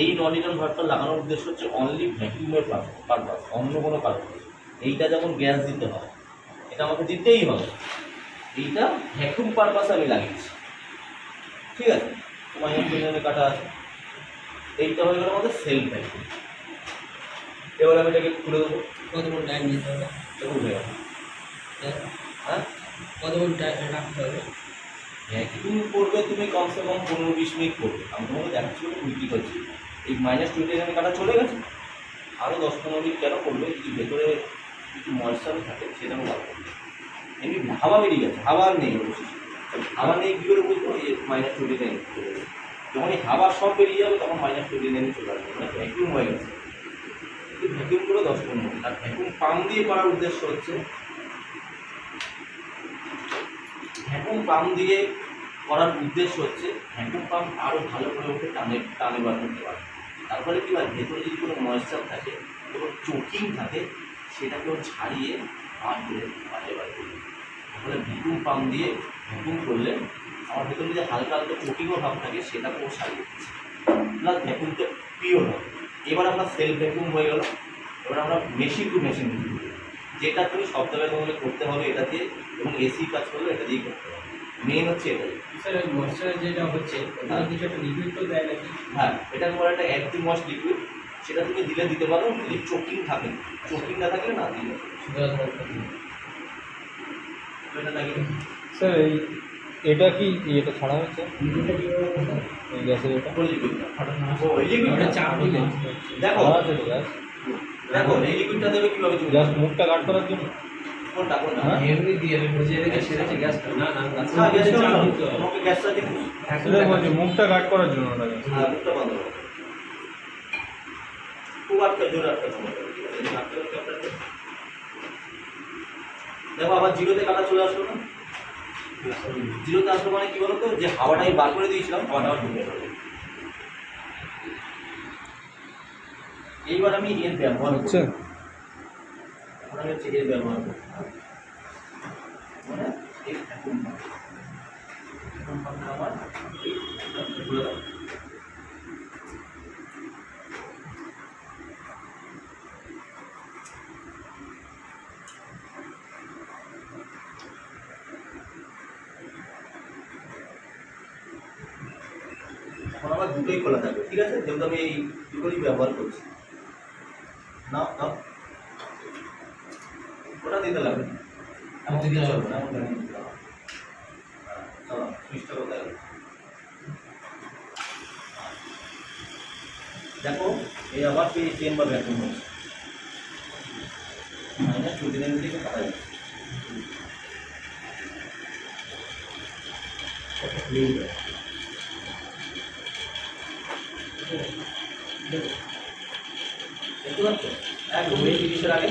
এই নন ইনন ভার্বটা লাগানোর উদ্দেশ্য হচ্ছে অনলি ভ্যাকিউমের পারপাস অন্য কোনো কারণ। এইটা যেমন গ্যাস দিতে হয় এটা আমাকে দিতেই হবে। এইটা ভ্যাকুম পারপাসে আমি লাগিয়েছি। ঠিক আছে? মাইনাস টোয়েন্টি কাটা আছে। এইটা হয়ে গেল আমাদের সেলফ ভ্যাকুম এবার আমি এটাকে খুলে দেবো। কতক্ষণ টাইম দিতে হবে? উঠে গেল। হ্যাঁ? কতক্ষণ টাইম রাখতে হবে? ভ্যাকুম করবে তুমি কমসে কম পনেরো বিশ মিনিট করবে। আমি তোমাকে দেখাচ্ছি বিক্রি করছি। এই মাইনাস টোয়েন্টি এখানে কাটা চলে গেছে। আরও দশ পনেরো মিনিট কেন করবে? যদি ভেতরে কিছু ময়শ্চার থাকে সেটাও বার করবে এমনি হাওয়া বেরিয়ে গেছে, হাওয়া নেই অবশেষে হাওয়া নেই কী করে বুঝব? এই মাইনাস টোয়েন্টি নাইন চলে যখন এই হাওয়া সব বেরিয়ে যাবে, তখন মাইনাস টোয়েন্টি নাইনে চলে আসবে। মানে ভ্যাকুম হয়ে গেছে। ভ্যাকুম করে দশ পনেরো মিনিট। আর ভ্যাকুম পাম্প দিয়ে করার উদ্দেশ্য হচ্ছে ভ্যাকুম পাম্প দিয়ে করার উদ্দেশ্য হচ্ছে ভ্যাকুম পাম্প আরও ভালো করে ওকে টানে টানে বার করতে পারে তারপরে কী হয়? ভেতরে যদি কোনো ময়েশ্চার থাকে, কোনো চোকিং থাকে, সেটাকেও ছাড়িয়ে বার করে বাইরে বার করবে তাহলে ভ্যাকুম পাম্প দিয়ে ভ্যাকুম করলে আমার ভেতরে যদি হালকা হালকা চোকিংও ভাব থাকে, সেটাকেও ছাড়িয়ে দিচ্ছে। প্লাস ভ্যাকুমটা পিওর হবে। এবার আমরা সেলফ ভ্যাকুম হয়ে গেল। এবার আমরা মেশিন টু মেশিন যেটা তুমি জায়গায় তোমাকে করতে হবে, এটা দিয়ে, এবং এসি কাজ করলে এটা দিয়েই করতে হবে। মেন হচ্ছে এটাই স্যার ময়শ্চারাইজ যেটা হচ্ছে ওটা কিছু একটা লিকুইড তো দেয় নাকি? হ্যাঁ এটার পর একটা অ্যাক্টিভ লিকুইড সেটা তুমি দিলে দিতে পারো যদি চোকিং থাকে। চোকিং না থাকলে না দিলে। এটা স্যার এই এটা কি এটা ছাড়া হচ্ছে? এই গ্যাসের এটা? দিলে দেখো। গ্যাস দেখো এই লিকুইডটা দেবে কীভাবে তুমি? জাস্ট মুখটা কাট করার জন্য? কোনটা কোনটা? হ্যাঁ? এমনি দিয়ে বুঝে রেখে সেরেছে গ্যাসটা না না গ্যাসটা চাপ চাপ দিতে হবে তোমাকে গ্যাসটা দিতে সেটাই বলছি মুখটা কাট করার জন্য ওটা। হ্যাঁ মুখটা বন্ধ করো। খুব আটকা জোরে আটকা। দেখো আবার জিরোতে কাটা চলে আসলো না? জিরোতে আসলো মানে কি বলতো? যে হাওয়াটা আমি বার করে দিয়েছিলাম হাওয়াটা ঢুকে এইবার আমি এর ব্যবহার করব। ব্যবহার vacuum আমার আমার দুটোই খোলা থাকবে। ঠিক আছে? যেহেতু আমি এই দুটোই ব্যবহার করছি। না না ওটা দিতে লাগবে না। এমন দিতে চলবে না এমন দিতে হবে না। হ্যাঁ, চলো সুইচটা কোথায় গেল? দেখো এই আবার সেই চেন বা ভ্যাকুম হচ্ছে মাইনাস টু দিনের দিকে কাটা যাচ্ছে দেখতে পাচ্ছ একদম এই তিরিশের আগে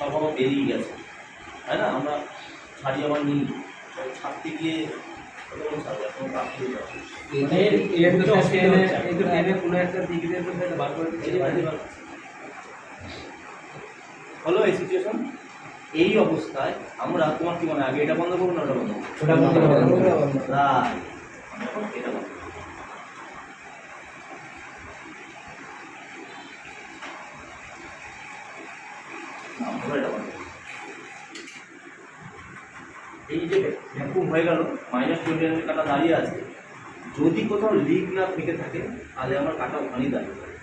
সব হাওয়া বেরিয়ে গেছে। তাই না? আমরা ছাড়ি আবার নিই। ছাড়তে গিয়ে হলো এই সিচুয়েশন এই অবস্থায় আমরা তোমার কি মনে হয় আগে এটা বন্ধ করব না ওটা বন্ধ করব? ওটা বন্ধ করব। এটা বন্ধ করব। না, আমরা এটা বন্ধ করব। এই যে ভ্যাকুম হয়ে গেল মাইনাস টোয়েন্টি কাটা দাঁড়িয়ে আছে যদি কোথাও লিক না থেকে থাকে তাহলে আমার কাটা ওখানেই দাঁড়িয়ে যাবে।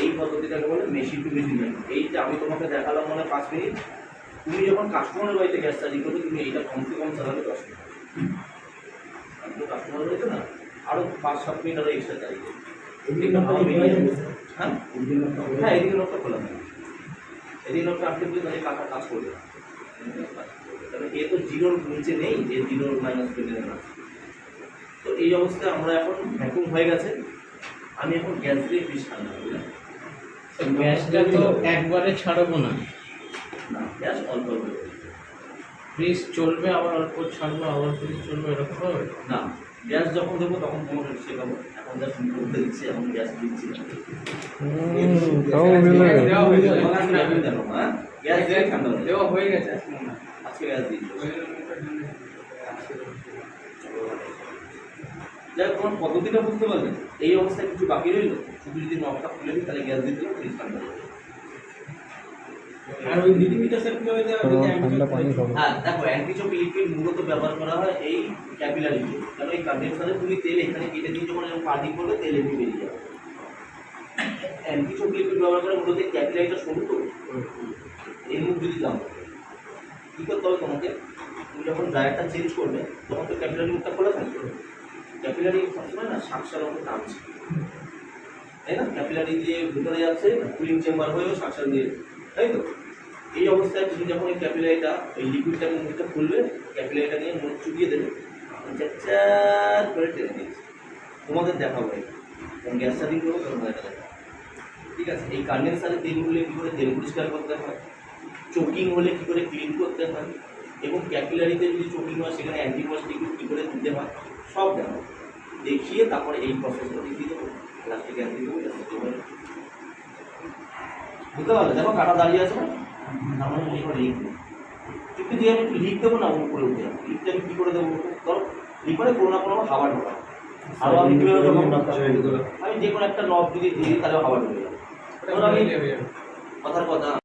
এই পদ্ধতিটাকে বলে মেশিন টু মেশিন এই যে আমি তোমাকে দেখালাম মনে পাঁচ মিনিট তুমি যখন কাস্টমারের বাড়িতে গ্যাস চার্জিং করবে তুমি এইটা কমসে কম চালাবে দশ মিনিট আমি তো কাস্টমার রয়েছে না আরও পাঁচ সাত মিনিট আরও এক্সট্রা যাবে। হ্যাঁ? হ্যাঁ এদিকে লোকটা খোলা থাকে এদিকে লোকটা দিলে তাহলে কাকা কাজ করবে না। তবে এ তো জিরোর নিচে নেই যে জিরোর মাইনাস টোয়েন্টি আছে তো এই অবস্থায় আমরা এখন ভ্যাকুম হয়ে গেছে। আমি এখন গ্যাস দিয়ে ফ্রিজ ঠান্ডা বুঝলেন গ্যাসটা তো একবারে ছাড়বো না। না গ্যাস অল্প অল্প ফ্রিজ চলবে আবার অল্প ছাড়বো আবার ফ্রিজ চলবে এরকম হবে? না গ্যাস যখন দেবো তখন কোনো শেখাবো এখন গ্যাস করতে দিচ্ছি এখন গ্যাস দিচ্ছি না। হয়ে? গ্যাস। দেওয়া হয়ে গেছে যাই হোক, তোমার পদ্ধতিটা বুঝতে পারলেন এই অবস্থায় কিছু বাকি রইল? শুধু যদি নবটা খুলে দিই তাহলে গ্যাস ঠান্ডা হয়ে। আর ওই মিলিমিটার কীভাবে দেওয়া হ্যাঁ? দেখো লিকুইড মূলত ব্যবহার করা হয় এই কারণ এই কন্ডেন্সারে তুমি তেল এখানে কেটে দিয়ে যখন এরকম পানি করলে তেল এমনি বেরিয়ে যাবে। লিকুইড ব্যবহার করে মূলত ক্যাপিলারিটা সরু তো এর মুখ যদি দাম কী করতে হবে তোমাকে? তুমি যখন ড্রায়ারটা চেঞ্জ করবে, তখন তো ক্যাপিলারি মুখটা খোলা থাকবে। ক্যাপিলারি সবসময় না সাকসার মতো টানছে তাই না? ক্যাপিলারি দিয়ে ভিতরে যাচ্ছে কুলিং চেম্বার হয়েও সাকসার দিয়ে। তাই তো? এই অবস্থায় তুমি যখন এই ক্যাপিলারিটা ওই লিকুইডটাকে মুখটা খুলবে ক্যাপিলারিটা নিয়ে মুখ চুপিয়ে দেবে। চার করে টেনে দিচ্ছে তোমাদের দেখা এটা। যখন গ্যাসটা দিন করব এটা দেখাবো। ঠিক আছে? এই কন্ডেন্সারে তেল হলে কী করে তেল পরিষ্কার করতে হয়। চোকিং হলে কী করে ক্লিন করতে হয়? এবং ক্যাপিলারিতে যদি চোকিং হয় সেখানে অ্যান্টিবায়োটিক লিকুইড কী করে দিতে হয়? সব দেখাবো দেখিয়ে তারপরে এই প্রসেসটা দেখিয়ে দেবো। প্লাস্টিক অ্যান্টি দেবো বুঝতে পারলে? দেখো কাটা দাঁড়িয়ে আছে না? আমার মনে হয় লিখ কিন্তু যে আমি একটু লিখ দেবো না উপরে উঠে যাব। লিখতে আমি কী করে দেবো? ধরো লিখলে কোনো না কোনো হাওয়া ঢোকা হাওয়া আমি কীভাবে? আমি যে কোনো একটা নব যদি দিই তাহলে হাওয়া ঢুকে যাবে। কথার কথা।